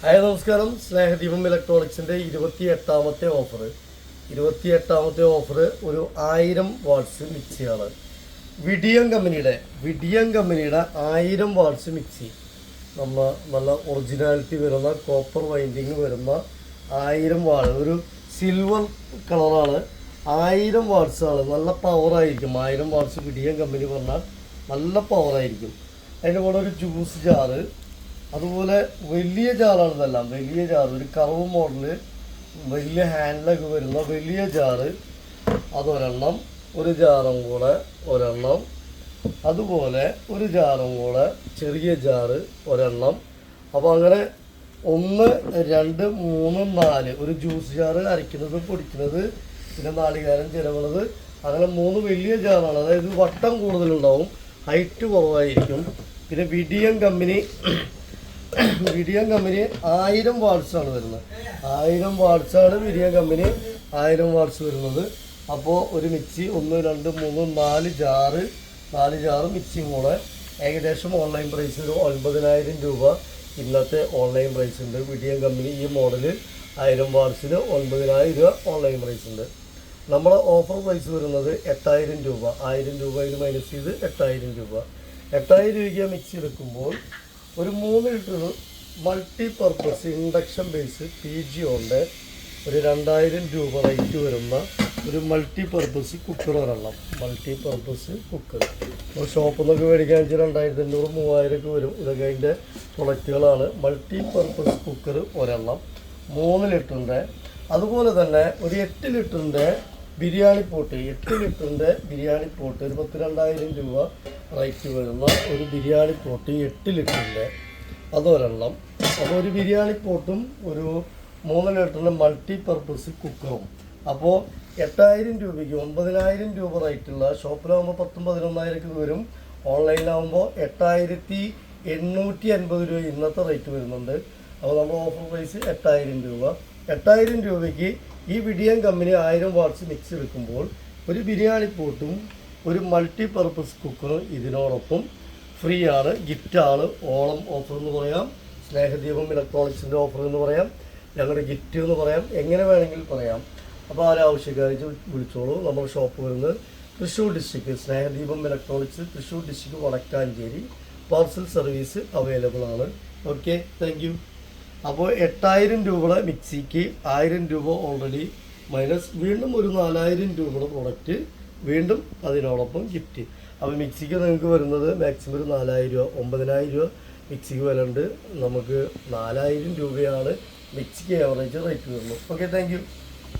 Hi നമസ്കാരം. സ്നേഹദീപം ഇലക്ട്രോണിക്സിന്റെ ഇരുപത്തി എട്ടാമത്തെ ഓഫർ. ഇരുപത്തി എട്ടാമത്തെ ഓഫർ ഒരു ആയിരം വാട്ട്സ് മിക്സിയാണ് വിഡിയം കമ്പനിയുടെ വിഡിയം കമ്പനിയുടെ ആയിരം വാട്ട്സ് മിക്സി. നമ്മൾ നല്ല ഒറിജിനാലിറ്റി വരുന്ന കോപ്പർ വൈൻഡിങ് വരുന്ന ആയിരം വാൾ. ഒരു സിൽവർ കളറാണ് ആയിരം ആണ്. നല്ല പവറായിരിക്കും ആയിരം വാട്ട്സ് വിഡിയം കമ്പനി പറഞ്ഞാൽ നല്ല പവറായിരിക്കും അതിന്റെ കൂടെ ഒരു ജ്യൂസ് ജാറ് അതുപോലെ വലിയ ജാറാണ് ഇതെല്ലാം. വലിയ ജാറ് ഒരു കറവ് മോഡൽ വലിയ ഹാൻഡിലൊക്കെ വരുന്ന വലിയ ജാറ് അതൊരെണ്ണം ഒരു ജാറും കൂടെ ഒരെണ്ണം അതുപോലെ ഒരു ജാറും കൂടെ ചെറിയ ജാറ് ഒരെണ്ണം. അപ്പോൾ അങ്ങനെ ഒന്ന് രണ്ട് മൂന്ന് നാല് ഒരു ജ്യൂസ് ജാറ് അരയ്ക്കുന്നത് പൊടിക്കുന്നത് പിന്നെ നാളികാരം ചിലവുള്ളത് അങ്ങനെ മൂന്ന് വലിയ ജാറാണ് അതായത് വട്ടം കൂടുതലുണ്ടാവും ഹൈറ്റ് കുറവായിരിക്കും. പിന്നെ വിഡിയം കമ്പനി വിഡിയം കമ്പനി ആയിരം വാട്സാണ് വരുന്നത്. ആയിരം വാട്സാണ് വിഡിയം കമ്പനി ആയിരം വാട്സ് വരുന്നത്. അപ്പോൾ ഒരു മിക്സി ഒന്ന് രണ്ട് മൂന്ന് നാല് ജാറ് നാല് ജാറ് മിക്സി കൂടെ ഏകദേശം ഓൺലൈൻ പ്രൈസ് ഒരു ഒൻപതിനായിരം രൂപ. ഇന്നത്തെ ഓൺലൈൻ പ്രൈസ് ഉണ്ട്. വിഡിയം കമ്പനി ഈ മോഡൽ ആയിരം വാട്സിന് ഒൻപതിനായിരം രൂപ ഓൺലൈൻ പ്രൈസ് ഉണ്ട്. നമ്മളെ ഓഫർ പ്രൈസ് വരുന്നത് എട്ടായിരം രൂപ. ആയിരം രൂപ ഇത് മൈനസ് ചെയ്ത് എട്ടായിരം രൂപ. എട്ടായിരം രൂപയ്ക്ക് മിക്സി എടുക്കുമ്പോൾ ഒരു മൂന്ന് litre multi purpose induction base P G ഉണ്ട് ഒരു രണ്ടായിരം രൂപ റേറ്റ് വരുന്ന ഒരു മൾട്ടി പർപ്പസ് കുക്കർ ഒരെണ്ണം. മൾട്ടി പർപ്പസ് കുക്കർ ഇപ്പോൾ ഷോപ്പിൽ നിന്നൊക്കെ മേടിക്കാൻ വെച്ചാൽ രണ്ടായിരത്തി അഞ്ഞൂറ് മൂവായിരമൊക്കെ വരും. ഇതൊക്കെ അതിന്റെ പ്രൊഡക്റ്റുകളാണ് മൾട്ടി പർപ്പസ് കുക്കർ ഒരെണ്ണം. മൂന്ന് ലിറ്ററിന്റെ. അതുപോലെ തന്നെ ഒരു എട്ട് ലിറ്ററിന്റെ ബിരിയാണി പോട്ട് എട്ട് ലിറ്ററിന്റെ ബിരിയാണി പോട്ട് ഒരു പത്ത് രണ്ടായിരം രൂപ റേറ്റ് വരുന്ന ഒരു ബിരിയാണി പോട്ട് എട്ട് ലിറ്ററിന്റെ അതൊരെണ്ണം. അപ്പോൾ ഒരു ബിരിയാണി പോട്ടും ഒരു മൂന്ന് ലിറ്ററിന്റെ മൾട്ടി പർപ്പസ് കുക്കറും അപ്പോൾ എട്ടായിരം രൂപയ്ക്ക് ഒമ്പതിനായിരം രൂപ റേറ്റുള്ള ഷോപ്പിലാകുമ്പോൾ പത്തും പതിനൊന്നായിരം വരും. ഓൺലൈനിലാകുമ്പോൾ എട്ടായിരത്തി എണ്ണൂറ്റി അൻപത് രൂപ ഇന്നത്തെ റേറ്റ് വരുന്നുണ്ട്. അപ്പോൾ നമ്മുടെ ഓഫർ പ്രൈസ് എട്ടായിരം രൂപ. എട്ടായിരം രൂപയ്ക്ക് ഈ വിഡിയം കമ്പനി ആയിരം വാട്ട്സ് മിക്സ് എടുക്കുമ്പോൾ ഒരു ബിരിയാണി പോട്ടും ഒരു മൾട്ടി പർപ്പസ് കുക്കറും ഇതിനോടൊപ്പം ഫ്രീ ആണ് ഗിഫ്റ്റാണ് ഓണം ഓഫർ എന്ന് പറയാം സ്നേഹദീപം ഇലക്ട്രോണിക്സിന്റെ ഓഫർ എന്ന് പറയാം ഞങ്ങളുടെ ഗിഫ്റ്റ് എന്ന് പറയാം എങ്ങനെ വേണമെങ്കിൽ പറയാം. അപ്പോൾ ആരാവശ്യക്കാരിച്ച് വിളിച്ചോളൂ. നമ്മുടെ ഷോപ്പ് വരുന്നത് Thrissur district Snehadeepam electronics Thrissur district Vadakkanchery. Parcel service available ആണ്. ഓക്കെ താങ്ക് അപ്പോൾ എട്ടായിരം രൂപയുടെ മിക്സിക്ക് ആയിരം രൂപ ഓൾറെഡി മൈനസ് വീണ്ടും ഒരു നാലായിരം രൂപയുടെ പ്രൊഡക്റ്റ് വീണ്ടും അതിനോടൊപ്പം ഗിഫ്റ്റ് അപ്പോൾ മിക്സിക്ക് നിങ്ങൾക്ക് വരുന്നത് മാക്സിമം ഒരു നാലായിരം രൂപ ഒമ്പതിനായിരം രൂപ മിക്സിക്ക് വരണ്ട് നമുക്ക് നാലായിരം രൂപയാണ് മിക്സിക്ക് ആവറേജ് റേറ്റ് വരുന്നത്. Okay thank